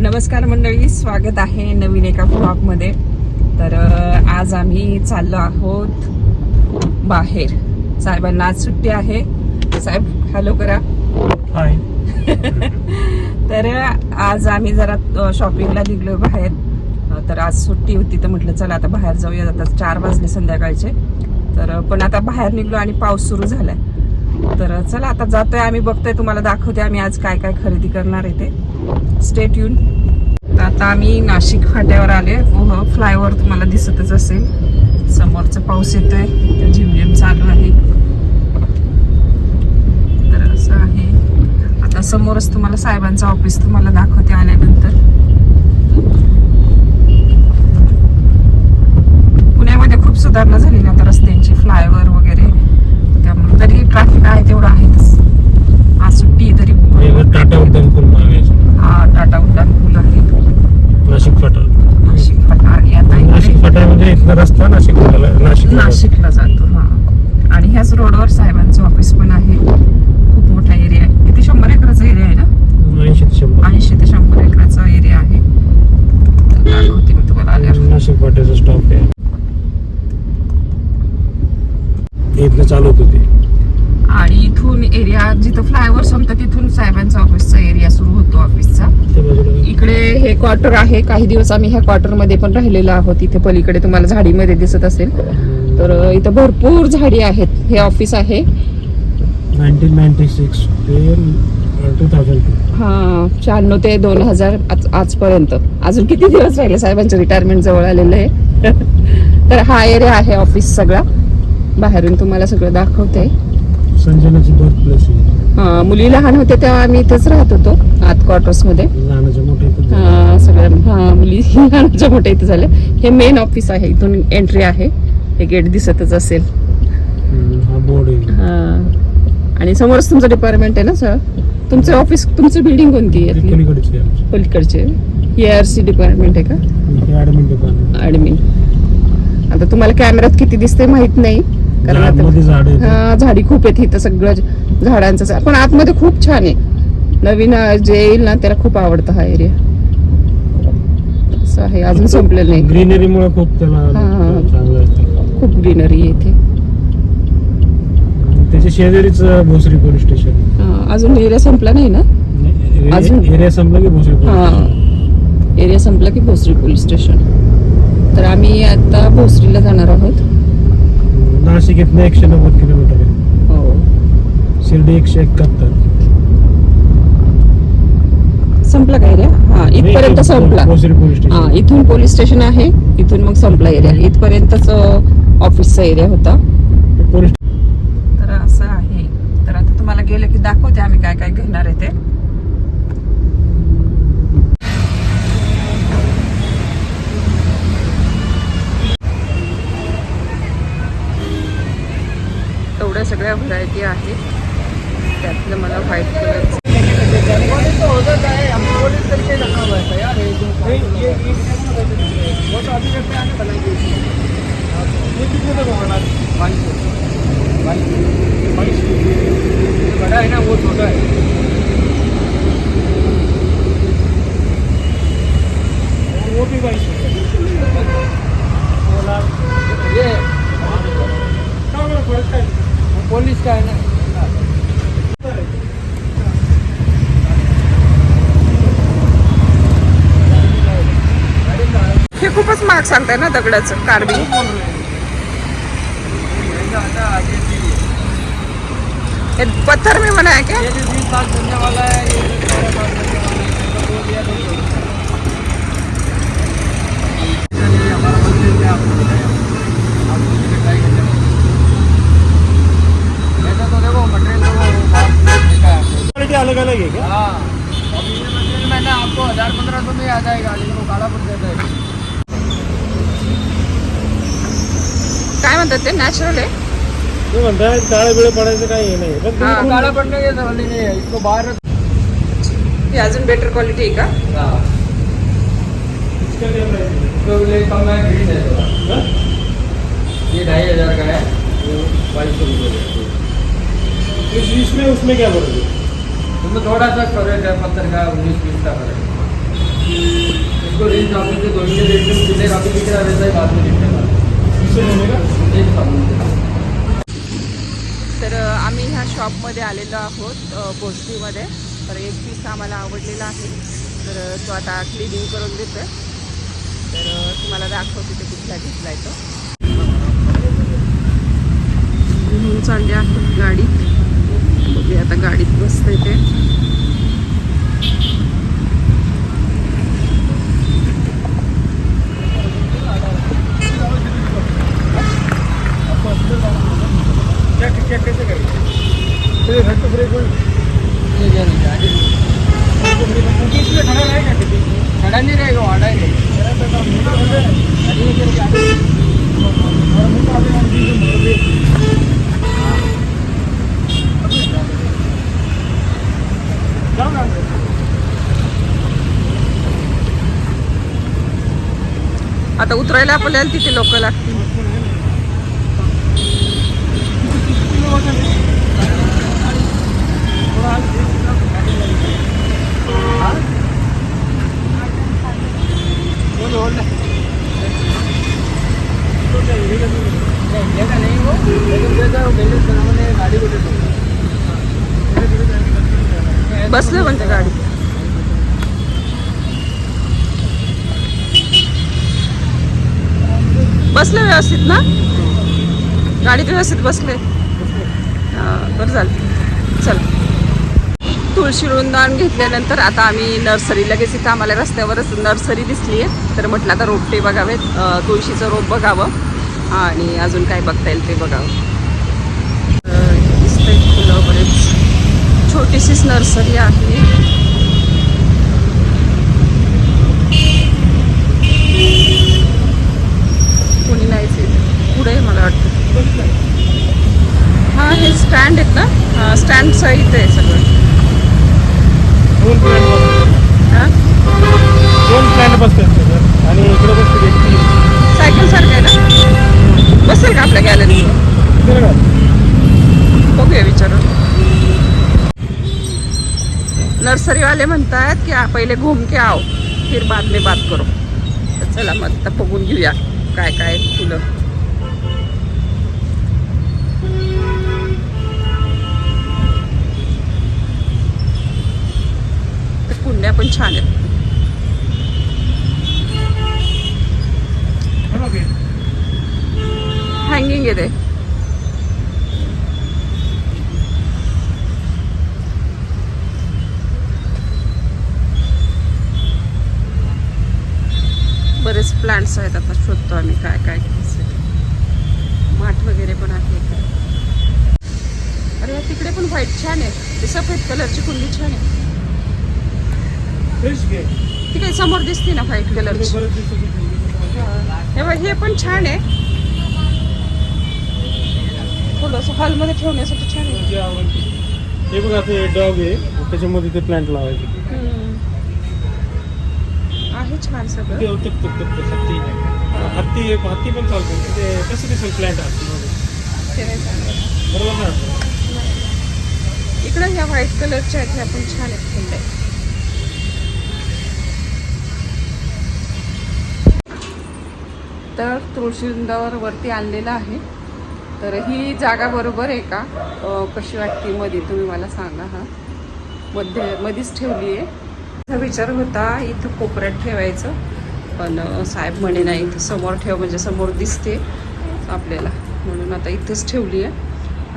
नमस्कार मंडळी स्वागत आहे नवीन एका ब्लॉगमध्ये तर आज आम्ही चाललो आहोत बाहेर. साहेबांना आज सुट्टी आहे. साहेब हॅलो करा. हाय तर आज आम्ही जरा शॉपिंगला निघलो बाहेर. तर आज सुट्टी होती तर म्हटलं चला आता बाहेर जाऊया. आता चार वाजले संध्याकाळचे. तर पण आता बाहेर निघलो आणि पाऊस सुरू झालाय. तर चला आता जातोय आम्ही बघतोय तुम्हाला दाखवते आम्ही आज काय काय खरेदी करणार आहे ते. स्टेट येऊन आता आम्ही नाशिक फाट्यावर आले. ओह फ्लायओव्हर तुम्हाला दिसतच असेल. समोरचा पाऊस येतोय. झिमझिम चालू आहे. तर असं आहे. आता समोरच तुम्हाला साहेबांचं ऑफिस तुम्हाला दाखवते आल्यानंतर पुण्यामध्ये खूप सुधारणा झाली ना आता रस्त्यांची फ्लायओव्हर वगैरे त्यामुळे तरी ट्रॅफिक आहे तेवढं आहेच आज सुट्टी आहे तरी टाटा उड्डाण पूल मागायचं हा टाटा उड्डाण पूल आहे नाशिक फाटा नाशिक फाटा आणि आता नाशिक इकडे फाटा म्हणजे इथला रस्ता नाशिक फाटाला नाशिक नाशिकला जातो हा. आणि ह्याच रोडवर साहेबांचं ऑफिस पण आहे. खूप मोठा एरिया आहे. किती शंभर एकराचा एरिया आहे ना? ऐंशी ते शंभर. ऐंशी ते शंभर एकराचा एरिया आहे. दाखवते मी तुम्हाला आल्यावर. नाशिक फाट्याचा स्टॉप आहे. इथनं चालवत होते आणि इथून एरिया जिथं फ्लायओव्हर संपतं तिथून साहेबांचा ऑफिसचा एरिया सुरू होतो ऑफिसचा इकडे हे क्वार्टर आहे. काही दिवस आम्ही ह्या क्वार्टरमध्ये पण राहिलेलो आहोत. इथे पलीकडे तुम्हाला झाडीमध्ये दिसत असेल. तर इथं भरपूर झाडी आहेत. हे ऑफिस आहे. हा शहाण्णव ते दोन हजार आज आजपर्यंत. अजून किती दिवस राहिले साहेबांचं रिटायरमेंट जवळ आलेलं आहे? तर हा एरिया आहे ऑफिस सगळा. बाहेरून तुम्हाला सगळं दाखवते संजनाची बर्थ प्लेस मुली लहान होते तेव्हा आम्ही इथेच राहत होतो आत क्वार्टर्समध्ये. लहानाच्या मोठ्या इथं हा, सगळ्या हा मुली लहानच्या मोठ्या इथे झाले हे मेन ऑफिस आहे इथून एंट्री आहे. हे गेट दिसतच असेल. हा हा. आणि समोरच तुमचं डिपार्टमेंट आहे ना सर? तुमचं ऑफिस तुमचं बिल्डिंग कोणती आहे? पलीकडची हे आर सी डिपार्टमेंट आहे का? ऍडमिन आता तुम्हाला कॅमेऱ्यात किती दिसते माहीत नाही. कारण आता हा झाडी खूप आहेत इथं सगळं. झाडांचं पण आतमध्ये खूप छान आहे. नवीन जे येईल ना त्याला खूप आवडतं हा एरिया असं आहे. अजून संपलेलं नाही. ग्रीनरी मुळे खूप त्याला खूप ग्रीनरी आणि त्याच्या शेजारीच भोसरी पोलीस स्टेशन अजून एरिया संपला नाही ना? अजून? एरिया संपला की भोसरी हा. एरिया संपला की भोसरी पोलीस स्टेशन. तर आम्ही आता भोसरीला जाणार आहोत. नाशिक इथनं एकशे नव्वद किलोमीटर शिर्डी एकशे एकाहत्तर. संपला का एरिया? हा इथपर्यंत संपला. हा स्टेशन. इथून पोलीस स्टेशन आहे इथून मग संपला एरिया. इथपर्यंतच ऑफिसचा एरिया होता. पोलीस तर असं आहे. तर आता तुम्हाला गेलं की दाखवते आम्ही काय काय घेणार आहे ते. एवढ्या सगळ्या व्हरायटी आहेत त्यातलं मला व्हाईट कलरचं बड़ा है ना वो छोटा है वो भी बाईस ये पुलिस का है ना महाग सांगताय ना दगडाचं कार्बिंग हे पत्थर मी म्हणाय है क्या ये भी बीस साल चलने वाला है ये भी बारह साल चलने वाला है इसका बोल दिया तो चलिए हमारा मंदिर में आपको दिखाया आप उसकी ट्राई कर लेना ऐसा तो देखो मटेरियल तो वो बात देखा है क्वालिटी अलग अलग है क्या हाँ अब ये मटेरियल में ना आपको हज़ार पंद्रह सौ में ही आ जाएगा लेकिन वो काला पड़ जाता है काय म्हणतात ते नॅचरल आहे. ते म्हणतात काळे बिळे पडायचं काही हे नाही. पण हा. तुम्ही काळा ही नहीं इसको बाहर अजून बेटर क्वालिटी आहे का? इसका क्या प्राइस है तो ले कम है ग्रीन है थोड़ा हाँ? ये ढाई हजार का है वो बाईस सौ रुपये का। इस इसमें उसमें क्या है उसमें थोड़ा सा फर्क है पत्थर का उन्नीस बीस का फर्क है इसको रेंज आप से दोनों रेट में मिलेगा अभी दिख रहा है वैसा ही बाद में दिखेगा एक साबुन से तर आम्ही ह्या शॉपमध्ये आलेलो आहोत भोसरीमध्ये. तर एक पीस आम्हाला आवडलेला आहे. तर तो आता क्लिनिंग करून देतोय. तर तुम्हाला दाखवते ते कुठला घेतलाय तो. घेऊन चालली आहे गाडी. बघूया आता गाडीत बसते ते. क्या कैसे करेंगे तो नहीं इसमें खड़ा रहेगा खड़ा नहीं रहेगा ही रहेगा ना आता उतरायला आपल्याला तिथे लोक लागतील इंडिया का नहीं वो लेकिन जैसा वो बैलेंस बनाने गाड़ी को देते बसलं म्हणजे गाडी बसले व्यवस्थित ना? गाडीत व्यवस्थित बसले. हा, बरं झालं. चल. तुळशी वृंदावन घेतल्यानंतर आता आम्ही नर्सरी लगेच इथं आम्हाला रस्त्यावरच नर्सरी दिसली आहे तर म्हटलं आता रोपटे बघावेत. तुळशीचं रोप बघावं. आणि अजून काय बघता येईल ते बघावं. दिसतंय फुलं बरेच. छोटीशीच नर्सरी आहे कोणी नाहीच येत पुढे आहे मला वाटतं हां हे स्टँड आहेत ना स्टँड सहित आहे सगळं. दोन प्लॅन बसतात. दोन प्लॅन बसतात त्याच्यात आणि इकडे बसते सायकल सारखं आहे ना? बसेल का आपल्या गॅलरीत बघूया विचारून. नर्सरी वाले म्हणतात की पहिले घूम के आओ. फिर बाद में बात करो. तर चला मग आता बघून घेऊया काय काय फुलं पण छान आहेत. हँगिंग आहे ते. बरेच प्लांट्स आहेत आता शोधतो आम्ही काय काय माठ वगैरे पण आहे अरे तिकडे पण व्हाईट छान आहे. ते सफेद कलरची कुंडी छान आहे. फ्रेश घे. ती काही समोर दिसते ना व्हाईट कलरची दिवसाची हे हे पण छान आहे. थोडंसं हॉलमध्ये ठेवण्यासाठी छान आहे. हे बघा ते डॉग आहे. त्याच्यामध्ये ते प्लांट लावायचे. आहे छान ते सगळं तुक तुक तुक तुक हत्ती हत्ती हत्ती पण चालतो. ते कसं दिसेल ते नाही चांगलं. बरोबर ना? इकडं ह्या व्हाईट कलरच्या आहेत ह्या पण छान आहेत कुंड्या तर तुळशीवृंदावर वरती आणलेलं आहे. तर ही जागा बरोबर आहे का? कशी वाटते मध्ये तुम्ही मला सांगा हा. मध्ये मध्येच ठेवली आहे माझा विचार होता इथं कोपऱ्यात ठेवायचं. पण साहेब म्हणे नाही इथं समोर ठेव म्हणजे समोर दिसते आपल्याला. म्हणून आता इथंच ठेवली आहे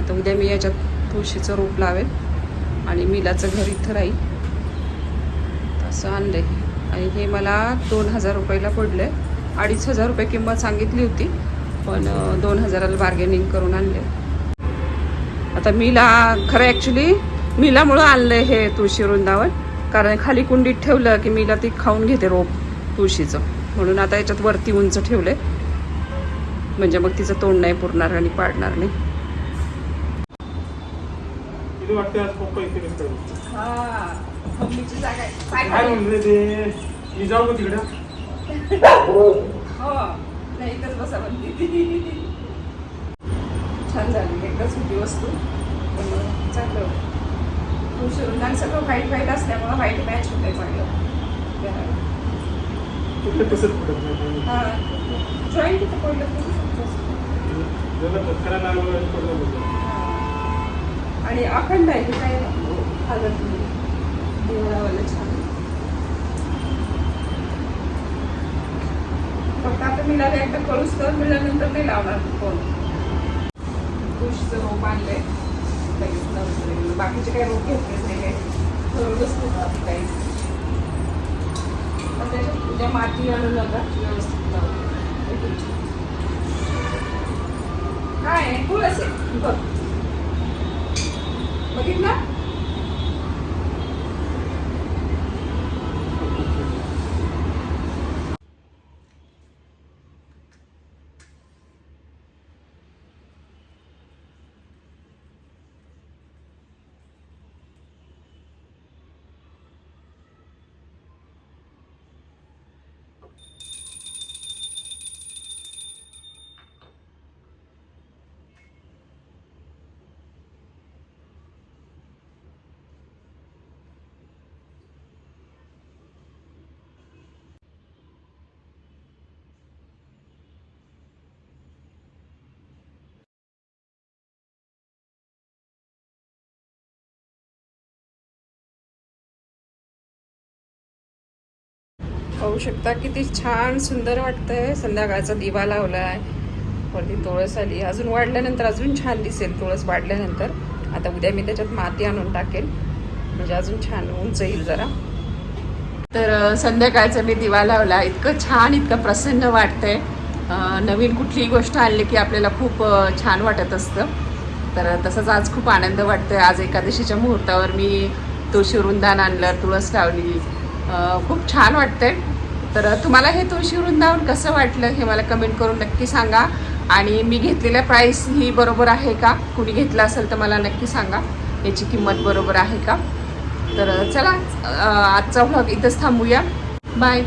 आता उद्या मी याच्यात तुळशीचं रोप लावेल आणि मिलाचं घर इथं राहील. असं आणलंय. आणि हे मला दोन हजार रुपयाला पडलं आहे अडीच हजार रुपये किंमत सांगितली होती पण दोन हजाराला बार्गेनिंग करून आणले. आता मीला खरं ॲक्च्युली मिलामुळं आणलं आहे हे तुळशी वृंदावन कारण खाली कुंडीत ठेवलं की मीला ती खाऊन घेते रोप तुळशीचं. म्हणून आता याच्यात वरती उंच ठेवले म्हणजे मग तिचं तोंड नाही पुरणार आणि पाडणार नाही. तिथे वाटतं आज पप्पा इथे कसं काय जागा हो नाही इथंच बसा म्हणते. छान झाली एकदाच होती वस्तू. पण चांगलं तुळशी सगळं व्हाईट व्हाईट असल्यामुळं व्हाईट मॅच होते चांगलं. कसं हा. तिथं पडलं करू. आणि अखंड आहे काय? हालत नाही. देवळावाला छान. फक्त आता मिला एकदा कळूस तर मिळाल्यानंतर नाही लावणार. फोन कुशचं रोप आणलंय. बाकीचे काही रोप घेतलेच नाही काही ठरवलंच नव्हतं काही. पण त्याच्यात उद्या माती आणून नका व्यवस्थित लावू. काय? आहे? तुळस आहे बघ. बघितलं? पाहू शकता किती छान सुंदर वाटतंय. संध्याकाळचा दिवा लावला आहे वरती तुळस आली. अजून वाढल्यानंतर अजून छान दिसेल तुळस वाढल्यानंतर. आता उद्या मी त्याच्यात माती आणून टाकेल. म्हणजे अजून छान उंच येईल जरा. तर संध्याकाळचा मी दिवा लावला. इतकं छान इतकं प्रसन्न वाटतंय. नवीन कुठलीही गोष्ट आणली की आपल्याला खूप छान वाटत असतं. तर तसंच आज खूप आनंद वाटतोय. आज एकादशीच्या मुहूर्तावर मी तुळशी वृंदान आणलं तुळस लावली. खूप छान वाटतंय. तर तुम्हाला हे तुळशी वृंदावन कसं वाटलं हे मला कमेंट करून नक्की सांगा. आणि मी घेतलेल्या प्राईस ही बरोबर आहे का? कुणी घेतलं असेल तर मला नक्की सांगा. याची किंमत बरोबर आहे का? तर चला आजचा व्लॉग इथंच थांबूया. बाय